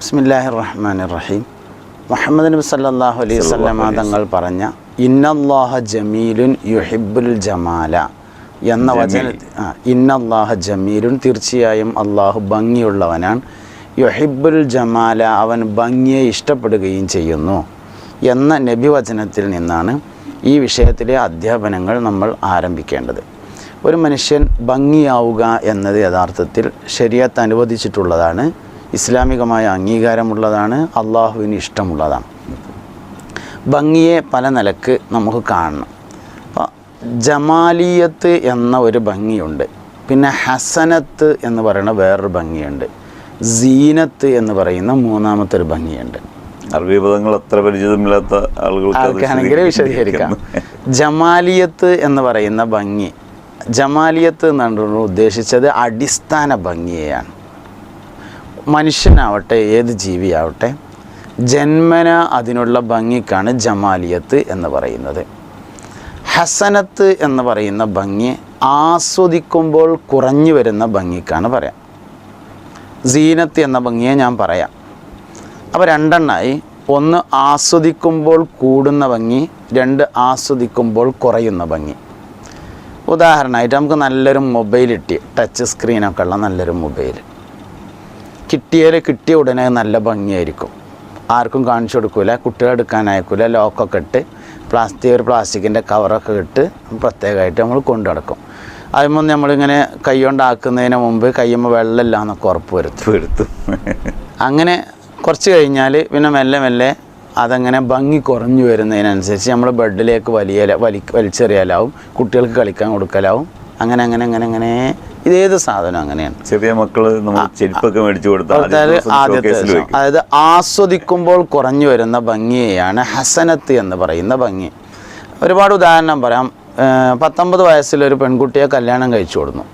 ബിസ്മില്ലാഹിർ റഹ്മാൻ റഹീം മുഹമ്മദ് നബി സല്ലല്ലാഹു അലൈഹി വസല്ലമ തങ്ങൾ പറഞ്ഞ ഇന്നല്ലാഹ ജമീലുൻ യുഹിബുൽ ജമാല എന്ന വചന ആ ഇന്നല്ലാഹ ജമീലുൻ തീർച്ചയായും അള്ളാഹു ഭംഗിയുള്ളവനാണ്. യുഹിബുൽ ജമാല അവൻ ഭംഗിയെ ഇഷ്ടപ്പെടുകയും ചെയ്യുന്നു എന്ന നബി വചനത്തിൽ നിന്നാണ് ഈ വിഷയത്തിലെ അധ്യാപനങ്ങൾ നമ്മൾ ആരംഭിക്കേണ്ടത്. ഒരു മനുഷ്യൻ ഭംഗിയാവുക എന്നത് യഥാർത്ഥത്തിൽ ശരിയത്ത് അനുവദിച്ചിട്ടുള്ളതാണ്. ഇസ്ലാമികമായ അംഗീകാരമുള്ളതാണ് അള്ളാഹുവിന് ഇഷ്ടമുള്ളതാണ്. ഭംഗിയെ പല നിലയ്ക്ക് നമുക്ക് കാണണം. അപ്പോൾ ജമാലിയത്ത് എന്ന ഒരു ഭംഗിയുണ്ട്. പിന്നെ ഹസനത്ത് എന്ന് പറയുന്ന വേറൊരു ഭംഗിയുണ്ട്. സീനത്ത് എന്ന് പറയുന്ന മൂന്നാമത്തെ ഒരു ഭംഗിയുണ്ട്. അറബി പദങ്ങൾ അത്ര പരിചിതമില്ലാത്ത ആളുകൾക്ക് ആർക്കാണെങ്കിൽ വിശദീകരിക്കാം. ജമാലിയത്ത് എന്ന് പറയുന്ന ഭംഗി. ജമാലിയത്ത് എന്നാണ് ഉദ്ദേശിച്ചത് അടിസ്ഥാന ഭംഗിയെയാണ്. മനുഷ്യനാവട്ടെ ഏത് ജീവിയാവട്ടെ ജന്മന അതിനുള്ള ഭംഗിക്കാണ് ജമാലിയത്ത് എന്ന് പറയുന്നത്. ഹസനത്ത് എന്ന് പറയുന്ന ഭംഗി ആസ്വദിക്കുമ്പോൾ കുറഞ്ഞു വരുന്ന ഭംഗിക്കാണ് പറയാം. സീനത്ത് എന്ന ഭംഗിയെ ഞാൻ പറയാം. അപ്പോൾ രണ്ടെണ്ണമായി ഒന്ന് ആസ്വദിക്കുമ്പോൾ കൂടുന്ന ഭംഗി രണ്ട് ആസ്വദിക്കുമ്പോൾ കുറയുന്ന ഭംഗി. ഉദാഹരണമായിട്ട് നമുക്ക് നല്ലൊരു മൊബൈൽ കിട്ടി. ടച്ച് സ്ക്രീനൊക്കെ ഉള്ള നല്ലൊരു മൊബൈൽ. കിട്ടിയാൽ കിട്ടിയ ഉടനെ നല്ല ഭംഗിയായിരിക്കും. ആർക്കും കാണിച്ചു കൊടുക്കില്ല കുട്ടികൾ എടുക്കാൻ അയക്കില്ല ലോക്കൊക്കെ ഇട്ട് പ്ലാസ്റ്റിക് ഒരു പ്ലാസ്റ്റിക്കിന്റെ കവറൊക്കെ ഇട്ട് പ്രത്യേകമായിട്ട് നമ്മൾ കൊണ്ടു നടക്കും. അതുമ്പോൾ നമ്മളിങ്ങനെ കൈ കൊണ്ടാക്കുന്നതിന് മുമ്പ് കയ്യുമ്പോൾ വെള്ളമില്ല എന്നൊക്കെ ഉറപ്പ് വരുത്തും. എടുത്തു അങ്ങനെ കുറച്ച് കഴിഞ്ഞാൽ പിന്നെ മെല്ലെ മെല്ലെ അതങ്ങനെ ഭംഗി കുറഞ്ഞു വരുന്നതിനനുസരിച്ച് നമ്മൾ ബെഡിലേക്ക് വലിയ വലി വലിച്ചെറിയലാവും കുട്ടികൾക്ക് കളിക്കാൻ കൊടുക്കലാവും. അങ്ങനെ അങ്ങനെ അങ്ങനെ അങ്ങനെ ഇതേത് സാധനം അങ്ങനെയാണ്? ചെറിയ മക്കൾ ചെരുപ്പൊക്കെ മേടിച്ചു കൊടുത്താൽ അതായത് ആദ്യത്തെ അതായത് ആസ്വദിക്കുമ്പോൾ കുറഞ്ഞു വരുന്ന ഭംഗിയെയാണ് ഹസനത്ത് എന്ന് പറയുന്ന ഭംഗി. ഒരുപാട് ഉദാഹരണം പറയാം. പത്തൊമ്പത് വയസ്സിലൊരു പെൺകുട്ടിയെ കല്യാണം കഴിച്ചു കൊടുന്നു.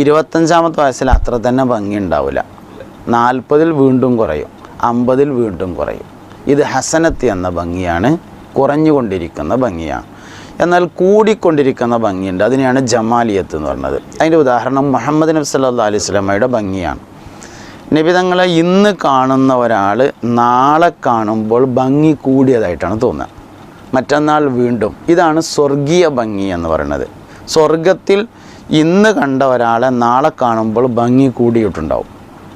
ഇരുപത്തഞ്ചാമത്തെ വയസ്സിൽ അത്ര തന്നെ ഭംഗി ഉണ്ടാവില്ല. നാൽപ്പതിൽ വീണ്ടും കുറയും. അമ്പതിൽ വീണ്ടും കുറയും. ഇത് ഹസനത്ത് എന്ന ഭംഗിയാണ്. കുറഞ്ഞുകൊണ്ടിരിക്കുന്ന ഭംഗിയാണ്. എന്നാൽ കൂടിക്കൊണ്ടിരിക്കുന്ന ഭംഗിയുണ്ട്. അതിനെയാണ് ജമാലിയത്ത് എന്ന് പറഞ്ഞത്. അതിന്റെ ഉദാഹരണം മുഹമ്മദ് നബി സല്ലാ അലൈഹി സ്വലമയുടെ ഭംഗിയാണ്. നബി തങ്ങളെ ഇന്ന് കാണുന്ന ഒരാൾ നാളെ കാണുമ്പോൾ ഭംഗി കൂടിയതായിട്ടാണ് തോന്നുക. മറ്റന്നാൾ വീണ്ടും. ഇതാണ് സ്വർഗീയ ഭംഗി എന്ന് പറയുന്നത്. സ്വർഗത്തിൽ ഇന്ന് കണ്ട ഒരാളെ നാളെ കാണുമ്പോൾ ഭംഗി കൂടിയിട്ടുണ്ടാവും.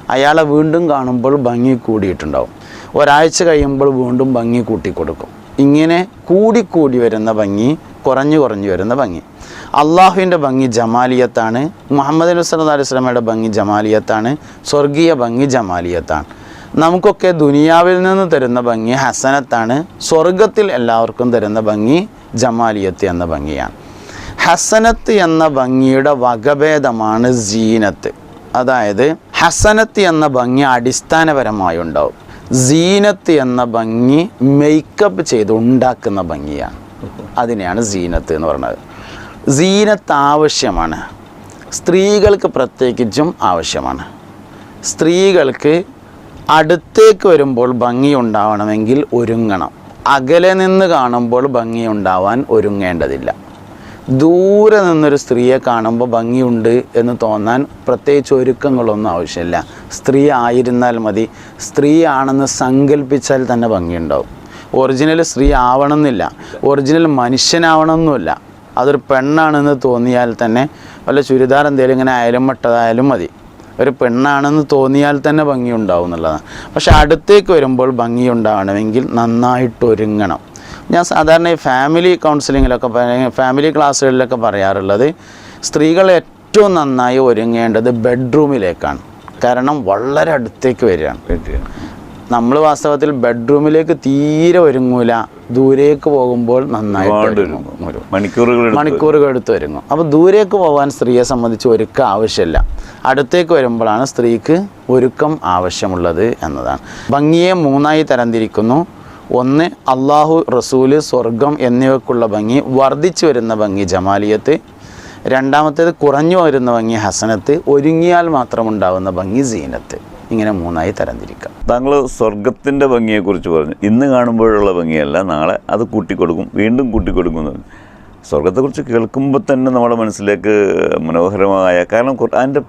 അയാളെ വീണ്ടും കാണുമ്പോൾ ഭംഗി കൂടിയിട്ടുണ്ടാവും. ഒരാഴ്ച കഴിയുമ്പോൾ വീണ്ടും ഭംഗി കൂട്ടിക്കൊടുക്കും. ഇങ്ങനെ കൂടിക്കൂടി വരുന്ന ഭംഗി കുറഞ്ഞു കുറഞ്ഞു വരുന്ന ഭംഗി. അള്ളാഹുവിന്റെ ഭംഗി ജമാലിയത്താണ്. മുഹമ്മദ് സല്ലല്ലാഹു അലൈഹി വസല്ലമയുടെ ഭംഗി ജമാലിയത്താണ്. സ്വർഗീയ ഭംഗി ജമാലിയത്താണ്. നമുക്കൊക്കെ ദുനിയാവിൽ നിന്ന് തരുന്ന ഭംഗി ഹസനത്താണ്. സ്വർഗത്തിൽ എല്ലാവർക്കും തരുന്ന ഭംഗി ജമാലിയത്ത് എന്ന ഭംഗിയാണ്. ഹസനത്ത് എന്ന ഭംഗിയുടെ വകഭേദമാണ് ജീനത്ത് അതായത് ഹസനത്ത് എന്ന ഭംഗി അടിസ്ഥാനപരമായി ഉണ്ടാവും സീനത്ത് എന്ന ഭംഗി മേക്കപ്പ് ചെയ്ത് ഉണ്ടാക്കുന്ന ഭംഗിയാണ്. അതിനെയാണ് സീനത്ത് എന്ന് പറയുന്നത് സീനത്ത് ആവശ്യമാണ്. സ്ത്രീകൾക്ക് പ്രത്യേകിച്ചും ആവശ്യമാണ്. സ്ത്രീകൾക്ക് അടുത്തേക്ക് വരുമ്പോൾ ഭംഗി ഉണ്ടാവണമെങ്കിൽ ഒരുങ്ങണം. അകലെ നിന്ന് കാണുമ്പോൾ ഭംഗി ഉണ്ടാവാൻ ഒരുങ്ങേണ്ടതില്ല. ദൂരെ നിന്നൊരു സ്ത്രീയെ കാണുമ്പോൾ ഭംഗിയുണ്ട് എന്ന് തോന്നാൻ പ്രത്യേകിച്ച് ഒരുക്കങ്ങളൊന്നും ആവശ്യമില്ല. സ്ത്രീ ആയിരുന്നാൽ മതി. സ്ത്രീ ആണെന്ന് സങ്കല്പിച്ചാൽ തന്നെ ഭംഗിയുണ്ടാവും ഒറിജിനൽ സ്ത്രീ ആവണമെന്നില്ല. ഒറിജിനൽ മനുഷ്യനാവണമെന്നില്ല അതൊരു പെണ്ണാണെന്ന് തോന്നിയാൽ തന്നെ വല്ല ചുരിദാർ എന്തെങ്കിലും ഇങ്ങനെ അയലും മട്ടതായാലും മതി. ഒരു പെണ്ണാണെന്ന് തോന്നിയാൽ തന്നെ ഭംഗി ഉണ്ടാവും എന്നുള്ളതാണ്. പക്ഷെ അടുത്തേക്ക് വരുമ്പോൾ ഭംഗി ഉണ്ടാവണമെങ്കിൽ നന്നായിട്ട് ഒരുങ്ങണം. ഞാൻ സാധാരണ ഈ ഫാമിലി കൗൺസിലിങ്ങിലൊക്കെ ഫാമിലി ക്ലാസ്സുകളിലൊക്കെ പറയാറുള്ളത് സ്ത്രീകൾ ഏറ്റവും നന്നായി ഒരുങ്ങേണ്ടത് ബെഡ്റൂമിലേക്കാണ്. കാരണം വളരെ അടുത്തേക്ക് വരികയാണ്. നമ്മൾ വാസ്തവത്തിൽ ബെഡ്റൂമിലേക്ക് തീരെ ഒരുങ്ങൂല. ദൂരേക്ക് പോകുമ്പോൾ നന്നായിട്ട് മണിക്കൂറുകൾ മണിക്കൂറുകൾ എടുത്ത് ഒരുങ്ങും. അപ്പോൾ ദൂരേക്ക് പോകാൻ സ്ത്രീയെ സംബന്ധിച്ച് ഒരുക്ക ആവശ്യമില്ല. അടുത്തേക്ക് വരുമ്പോഴാണ് സ്ത്രീക്ക് ഒരുക്കം ആവശ്യമുള്ളത് എന്നതാണ്. ഭംഗിയെ മൂന്നായി തരംതിരിക്കുന്നു. ഒന്ന് അള്ളാഹു റസൂൽ സ്വർഗം എന്നിവയ്ക്കുള്ള ഭംഗി വർദ്ധിച്ചു വരുന്ന ഭംഗി ജമാലിയത്ത്. രണ്ടാമത്തേത് കുറഞ്ഞു വരുന്ന ഭംഗി ഹസനത്ത്. ഒരുങ്ങിയാൽ മാത്രമുണ്ടാവുന്ന ഭംഗി സീനത്ത്. ഇങ്ങനെ മൂന്നായി തരംതിരിക്കാം. താങ്കൾ സ്വർഗത്തിന്റെ ഭംഗിയെക്കുറിച്ച് പറഞ്ഞു. ഇന്ന് കാണുമ്പോഴുള്ള ഭംഗിയല്ല നാളെ അത് കൂട്ടിക്കൊടുക്കും വീണ്ടും കൂട്ടിക്കൊടുക്കും എന്ന് പറഞ്ഞു സ്വർഗത്തെക്കുറിച്ച് കേൾക്കുമ്പോൾ തന്നെ നമ്മുടെ മനസ്സിലേക്ക് മനോഹരമായ കാരണം അതിന്റെ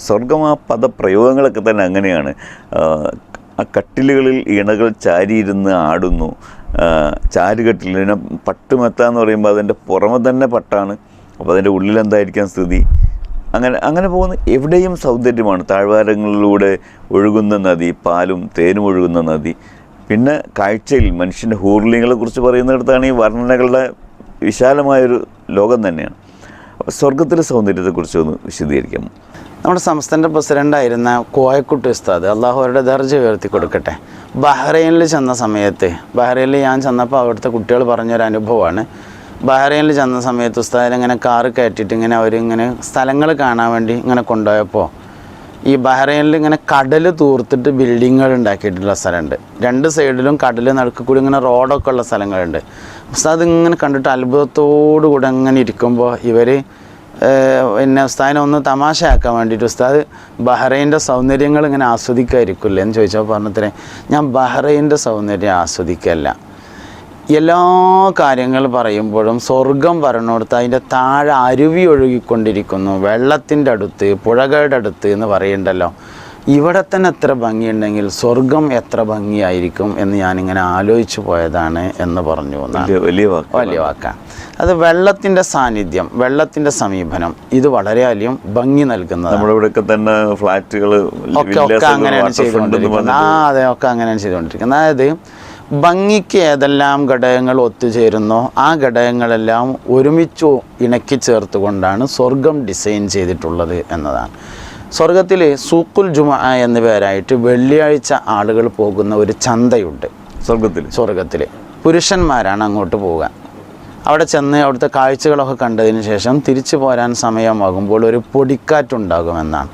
സ്വർഗം ആ പദപ്രയോഗങ്ങളൊക്കെ തന്നെ അങ്ങനെയാണ്. ആ, കട്ടിലുകളിൽ ഇണകൾ ചാരിയിരുന്ന് ആടുന്നു. ആ, ചാരുകട്ടിലിന് പട്ടുമെത്ത എന്ന് പറയുമ്പോൾ അതിന്റെ പുറമെ തന്നെ പട്ടാണ്. അപ്പോൾ അതിന്റെ ഉള്ളിലെന്തായിരിക്കാം സ്ഥിതി? അങ്ങനെ അങ്ങനെ പോകുന്ന എവിടെയും സൗന്ദര്യമാണ്. താഴ്വാരങ്ങളിലൂടെ ഒഴുകുന്ന നദി പാലും തേനും ഒഴുകുന്ന നദി. പിന്നെ കാഴ്ചയിൽ മനുഷ്യന്റെ ഹൂർലിങ്ങളെ കുറിച്ച് പറയുന്നിടത്താണ് ഈ വർണനകളുടെ വിശാലമായൊരു ലോകം തന്നെയാണ്. അപ്പോൾ സ്വർഗത്തിലെ സൗന്ദര്യത്തെക്കുറിച്ച് ഒന്ന് വിശദീകരിക്കാം. നമ്മുടെ സംസ്ഥാന പ്രസിഡന്റായിരുന്ന കോയക്കുട്ടി ഉസ്താദ് അള്ളാഹു അവരുടെ ദർജ ഉയർത്തി കൊടുക്കട്ടെ. ബഹ്റൈനിൽ ചെന്ന സമയത്ത് ബഹ്റൈനിൽ ഞാൻ ചെന്നപ്പോൾ അവിടുത്തെ കുട്ടികൾ പറഞ്ഞൊരു അനുഭവമാണ്. ബഹ്റൈനിൽ ചെന്ന സമയത്ത് ഉസ്താദ് ഇങ്ങനെ കാറ് കയറ്റിയിട്ട് ഇങ്ങനെ അവരിങ്ങനെ സ്ഥലങ്ങൾ കാണാൻ വേണ്ടി ഇങ്ങനെ കൊണ്ടുപോയപ്പോൾ ഈ ബഹ്റൈനിൽ ഇങ്ങനെ കടൽ തൂർത്തിട്ട് ബിൽഡിങ്ങുകൾ ഉണ്ടാക്കിയിട്ടുള്ള സ്ഥലമുണ്ട്. രണ്ട് സൈഡിലും കടൽ നടുക്ക് കൂടി ഇങ്ങനെ റോഡൊക്കെ ഉള്ള സ്ഥലങ്ങളുണ്ട്. ഉസ്താദ് ഇങ്ങനെ കണ്ടിട്ട് അത്ഭുതത്തോടു കൂടെ അങ്ങനെ ഇരിക്കുമ്പോൾ ഇവർ പിന്നെ ഉസ്താദിനെ ഒന്ന് തമാശയാക്കാൻ വേണ്ടിയിട്ട് ഉസ്താദ് ബഹ്റൈന്റെ സൗന്ദര്യങ്ങൾ ഇങ്ങനെ ആസ്വദിക്കാതിരിക്കില്ലേ എന്ന് ചോദിച്ചപ്പോൾ പറഞ്ഞത്രേ ഞാൻ ബഹ്റൈന്റെ സൗന്ദര്യം ആസ്വദിക്കല്ല. എല്ലാ കാര്യങ്ങൾ പറയുമ്പോഴും സ്വർഗം പറഞ്ഞുകൊടുത്ത് അതിന്റെ താഴെ അരുവി ഒഴുകിക്കൊണ്ടിരിക്കുന്നു. വെള്ളത്തിന്റെ അടുത്ത് പുഴകളുടെ അടുത്ത് എന്ന് പറയണ്ടല്ലോ. ഇവിടെ തന്നെ എത്ര ഭംഗിയുണ്ടെങ്കിൽ സ്വർഗം എത്ര ഭംഗിയായിരിക്കും എന്ന് ഞാനിങ്ങനെ ആലോചിച്ചു പോയതാണ് എന്ന് പറഞ്ഞു വലിയ വലിയ വാക്ക് വലിയ വാക്കാണ്. അത് വെള്ളത്തിന്റെ സാന്നിധ്യം വെള്ളത്തിന്റെ സമീപനം ഇത് വളരെ വളരെയധികം ഭംഗി നൽകുന്നത് നമ്മുടെ ഇവിടെയൊക്കെ തന്നെ ഫ്ലാറ്റുകൾ ഒക്കെ ഒക്കെ അങ്ങനെയാണ് ചെയ്തുകൊണ്ടിരിക്കുന്നത്. ആ അതെ ഒക്കെ അങ്ങനെയാണ് ചെയ്തുകൊണ്ടിരിക്കുന്നത്. അതായത് ഭംഗിക്ക് ഏതെല്ലാം ഘടകങ്ങൾ ഒത്തുചേരുന്നോ ആ ഘടകങ്ങളെല്ലാം ഒരുമിച്ച് ഇണക്കി ചേർത്തുകൊണ്ടാണ് സ്വർഗം ഡിസൈൻ ചെയ്തിട്ടുള്ളത് എന്നതാണ്. സ്വർഗത്തിൽ സൂക്കുൽ ജുമ എന്ന പേരായിട്ട് വെള്ളിയാഴ്ച ആളുകൾ പോകുന്ന ഒരു ചന്തയുണ്ട്. സ്വർഗത്തിൽ സ്വർഗത്തിൽ പുരുഷന്മാരാണ് അങ്ങോട്ട് പോവുക. അവിടെ ചെന്ന് അവിടുത്തെ കാഴ്ചകളൊക്കെ കണ്ടതിന് ശേഷം തിരിച്ചു പോരാൻ സമയമാകുമ്പോൾ ഒരു പൊടിക്കാറ്റുണ്ടാകുമെന്നാണ്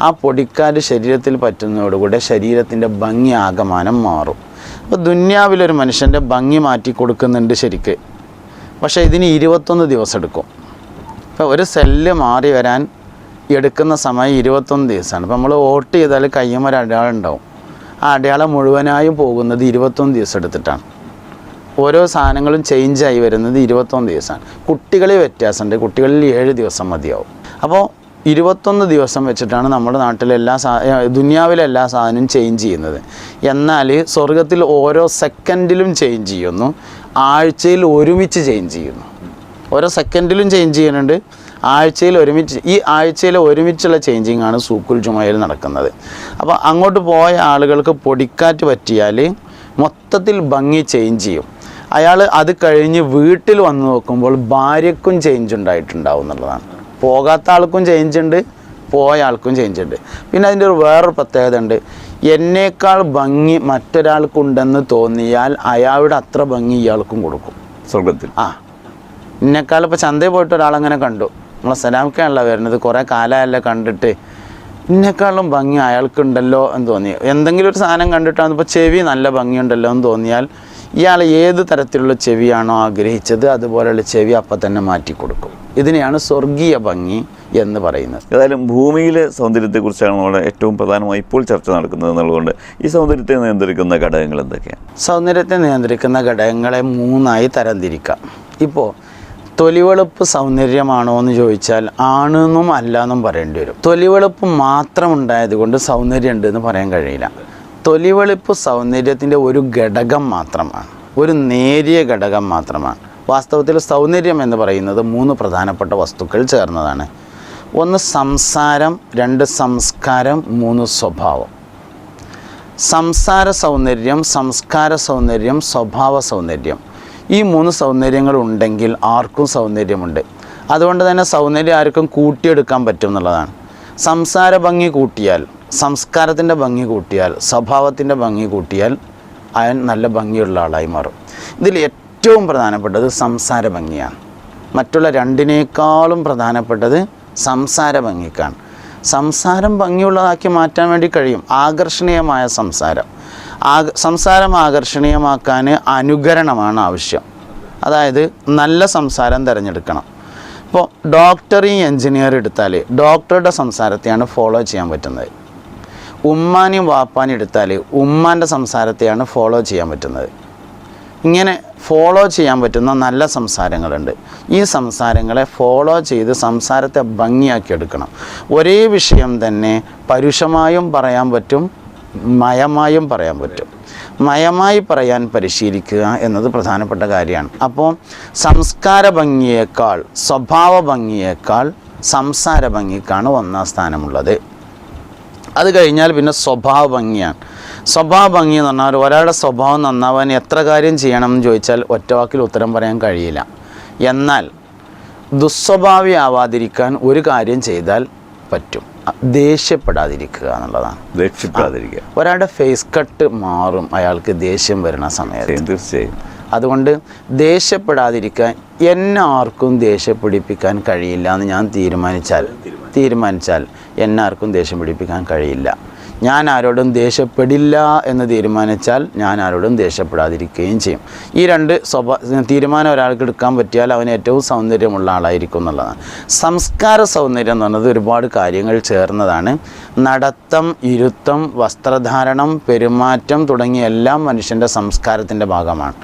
ആ പൊടിക്കാറ്റ് ശരീരത്തിൽ പറ്റുന്നതോടുകൂടെ ശരീരത്തിന്റെ ഭംഗി ആകമാനം മാറും. അപ്പോൾ ദുന്യാവിലൊരു മനുഷ്യന്റെ ഭംഗി മാറ്റി കൊടുക്കുന്നുണ്ട് ശരിക്ക്. പക്ഷേ ഇതിന് ഇരുപത്തൊന്ന് ദിവസം എടുക്കും. അപ്പോൾ ഒരു സെല്ല് മാറി വരാൻ എടുക്കുന്ന സമയം ഇരുപത്തൊന്ന് ദിവസമാണ്. ഇപ്പോൾ നമ്മൾ വോട്ട് ചെയ്താൽ കയ്യും ഒരു അടയാളം ഉണ്ടാവും. ആ അടയാളം മുഴുവനായും പോകുന്നത് ഇരുപത്തൊന്ന് ദിവസം എടുത്തിട്ടാണ്. ഓരോ സാധനങ്ങളും ചേഞ്ചായി വരുന്നത് ഇരുപത്തൊന്ന് ദിവസമാണ്. കുട്ടികളിൽ വ്യത്യാസമുണ്ട്. കുട്ടികളിൽ ഏഴ് ദിവസം മതിയാവും. അപ്പോൾ ഇരുപത്തൊന്ന് ദിവസം വെച്ചിട്ടാണ് നമ്മുടെ നാട്ടിലെ എല്ലാ സാ ദുനിയാവിലെ എല്ലാ സാധനവും ചേഞ്ച് ചെയ്യുന്നത്. എന്നാൽ സ്വർഗത്തിൽ ഓരോ സെക്കൻഡിലും ചേഞ്ച് ചെയ്യുന്നു. ആഴ്ചയിൽ ഒരുമിച്ച് ചേഞ്ച് ചെയ്യുന്നു. ഓരോ സെക്കൻഡിലും ചേഞ്ച് ചെയ്യുന്നുണ്ട്. ആഴ്ചയിൽ ഒരുമിച്ച് ഈ ആഴ്ചയിൽ ഒരുമിച്ചുള്ള ചേഞ്ചിങ് ആണ് സൂക്കുൽ ജുമയിൽ നടക്കുന്നത്. അപ്പോൾ അങ്ങോട്ട് പോയ ആളുകൾക്ക് പൊടിക്കാറ്റ് പറ്റിയാൽ മൊത്തത്തിൽ ഭംഗി ചേഞ്ച് ചെയ്യും. അയാൾ അത് കഴിഞ്ഞ് വീട്ടിൽ വന്ന് നോക്കുമ്പോൾ ഭാര്യക്കും ചേഞ്ച് ഉണ്ടായിട്ടുണ്ടാവും എന്നുള്ളതാണ്. പോകാത്ത ആൾക്കും ചേഞ്ച് ഉണ്ട് പോയ ആൾക്കും ചേഞ്ച് ഉണ്ട്. പിന്നെ അതിന്റെ ഒരു വേറൊരു പ്രത്യേകത ഉണ്ട്. എന്നേക്കാൾ ഭംഗി മറ്റൊരാൾക്കുണ്ടെന്ന് തോന്നിയാൽ അയാളുടെ അത്ര ഭംഗി ഇയാൾക്കും കൊടുക്കും. സ്വർഗത്തിൽ ആ. എന്നേക്കാൾ ഇപ്പോൾ ചന്തയിൽ പോയിട്ട് ഒരാളങ്ങനെ കണ്ടു. നമ്മളെ സലാമിക്കാണല്ലോ വരുന്നത്. കുറേ കാലമല്ല കണ്ടിട്ട്. എന്നേക്കാളും ഭംഗി അയാൾക്കുണ്ടല്ലോ എന്ന് തോന്നി. എന്തെങ്കിലും ഒരു സാധനം കണ്ടിട്ടാണ് ഇപ്പോൾ ചെവി നല്ല ഭംഗിയുണ്ടല്ലോ എന്ന് തോന്നിയാൽ ഇയാൾ ഏത് തരത്തിലുള്ള ചെവിയാണോ ആഗ്രഹിച്ചത് അതുപോലെയുള്ള ചെവി അപ്പം തന്നെ മാറ്റി കൊടുക്കും. ഇതിനെയാണ് സ്വർഗീയ ഭംഗി എന്ന് പറയുന്നത്. ഏതായാലും ഭൂമിയിലെ സൗന്ദര്യത്തെക്കുറിച്ചാണ് നമ്മുടെ ഏറ്റവും പ്രധാനമായി ഇപ്പോൾ ചർച്ച നടക്കുന്നത് എന്നുള്ളതുകൊണ്ട് ഈ സൗന്ദര്യത്തെ നിയന്ത്രിക്കുന്ന ഘടകങ്ങൾ എന്തൊക്കെയാണ്? സൗന്ദര്യത്തെ നിയന്ത്രിക്കുന്ന ഘടകങ്ങളെ മൂന്നായി തരംതിരിക്കാം. ഇപ്പോൾ തൊലിവെളുപ്പ് സൗന്ദര്യമാണോ എന്ന് ചോദിച്ചാൽ ആണെന്നും അല്ല എന്നും പറയേണ്ടി വരും. തൊലിവെളുപ്പ് മാത്രം ഉണ്ടായതുകൊണ്ട് സൗന്ദര്യം ഉണ്ട് എന്ന് പറയാൻ കഴിയില്ല. തൊലിവെളുപ്പ് സൗന്ദര്യത്തിന്റെ ഒരു ഘടകം മാത്രമാണ്. ഒരു നേരിയ ഘടകം മാത്രമാണ്. വാസ്തവത്തിൽ സൗന്ദര്യം എന്ന് പറയുന്നത് മൂന്ന് പ്രധാനപ്പെട്ട വസ്തുക്കൾ ചേർന്നതാണ്. ഒന്ന് സംസാരം രണ്ട് സംസ്കാരം മൂന്ന് സ്വഭാവം. സംസാര സൗന്ദര്യം സംസ്കാര സൗന്ദര്യം സ്വഭാവ സൗന്ദര്യം. ഈ മൂന്ന് സൗന്ദര്യങ്ങൾ ഉണ്ടെങ്കിൽ ആർക്കും സൗന്ദര്യമുണ്ട്. അതുകൊണ്ട് തന്നെ സൗന്ദര്യം ആർക്കും കൂട്ടിയെടുക്കാൻ പറ്റും എന്നുള്ളതാണ്. സംസാര ഭംഗി കൂട്ടിയാൽ സംസ്കാരത്തിന്റെ ഭംഗി കൂട്ടിയാൽ സ്വഭാവത്തിന്റെ ഭംഗി കൂട്ടിയാൽ അയാൾ നല്ല ഭംഗിയുള്ള ആളായി മാറും. ഇതിൽ ഏറ്റവും പ്രധാനപ്പെട്ടത് സംസാര ഭംഗിയാണ്. മറ്റുള്ള രണ്ടിനേക്കാളും പ്രധാനപ്പെട്ടത് സംസാര ഭംഗിക്കാണ്. സംസാരം ഭംഗിയുള്ളതാക്കി മാറ്റാൻ വേണ്ടി കഴിയും. ആകർഷണീയമായ സംസാരം. ആക സംസാരം ആകർഷണീയമാക്കാൻ അനുകരണമാണ് ആവശ്യം. അതായത് നല്ല സംസാരം തിരഞ്ഞെടുക്കണം. ഇപ്പോൾ ഡോക്ടറെയും എഞ്ചിനീയർ എടുത്താൽ ഡോക്ടറുടെ സംസാരത്തെയാണ് ഫോളോ ചെയ്യാൻ പറ്റുന്നത്. ഉമ്മാനെയും വാപ്പാനെയും എടുത്താൽ ഉമ്മാന്റെ സംസാരത്തെയാണ് ഫോളോ ചെയ്യാൻ പറ്റുന്നത്. ഇങ്ങനെ ഫോളോ ചെയ്യാൻ പറ്റുന്ന നല്ല സംസാരങ്ങളുണ്ട്. ഈ സംസാരങ്ങളെ ഫോളോ ചെയ്ത് സംസാരത്തെ ഭംഗിയാക്കി എടുക്കണം. ഒരേ വിഷയം തന്നെ പരുഷമായും പറയാൻ പറ്റും മയമായും പറയാൻ പറ്റും. മയമായി പറയാൻ പരിശീലിക്കുക എന്നത് പ്രധാനപ്പെട്ട കാര്യമാണ്. അപ്പോൾ സംസ്കാര ഭംഗിയേക്കാൾ സ്വഭാവ ഭംഗിയേക്കാൾ സംസാര ഭംഗിക്കാണ് ഒന്നാം സ്ഥാനമുള്ളത്. അത് കഴിഞ്ഞാൽ പിന്നെ സ്വഭാവ ഭംഗിയാണ്. സ്വഭാവ ഭംഗി എന്ന് പറഞ്ഞാൽ ഒരാളുടെ സ്വഭാവം നന്നാവാൻ എത്ര കാര്യം ചെയ്യണം എന്ന് ചോദിച്ചാൽ ഒറ്റവാക്കിൽ ഉത്തരം പറയാൻ കഴിയില്ല. എന്നാൽ ദുസ്വഭാവി ആവാതിരിക്കാൻ ഒരു കാര്യം ചെയ്താൽ പറ്റും. ദേഷ്യപ്പെടാതിരിക്കുക എന്നുള്ളതാണ്. ദേഷ്യപ്പെടാതിരിക്കുക. ഒരാളുടെ ഫേസ് കട്ട് മാറും അയാൾക്ക് ദേഷ്യം വരുന്ന സമയത്ത്. തീർച്ചയായും. അതുകൊണ്ട് ദേഷ്യപ്പെടാതിരിക്കാൻ എന്നെ ആർക്കും ദേഷ്യപ്പെടിപ്പിക്കാൻ കഴിയില്ല എന്ന് ഞാൻ തീരുമാനിച്ചാൽ തീരുമാനിച്ചാൽ എന്നെ ആർക്കും ദേഷ്യം പിടിപ്പിക്കാൻ കഴിയില്ല. ഞാൻ ആരോടും ദേഷ്യപ്പെടില്ല എന്ന് തീരുമാനിച്ചാൽ ഞാൻ ആരോടും ദേഷ്യപ്പെടാതിരിക്കുകയും ചെയ്യും. ഈ രണ്ട് സ്വഭാ തീരുമാനം ഒരാൾക്ക് എടുക്കാൻ പറ്റിയാൽ അവൻ ഏറ്റവും സൗന്ദര്യമുള്ള ആളായിരിക്കും എന്നുള്ളതാണ്. സംസ്കാര സൗന്ദര്യം എന്ന് പറയുന്നത് ഒരുപാട് കാര്യങ്ങൾ ചേർന്നതാണ്. നടത്തം ഇരുത്തം വസ്ത്രധാരണം പെരുമാറ്റം തുടങ്ങിയ എല്ലാം മനുഷ്യന്റെ സംസ്കാരത്തിന്റെ ഭാഗമാണ്.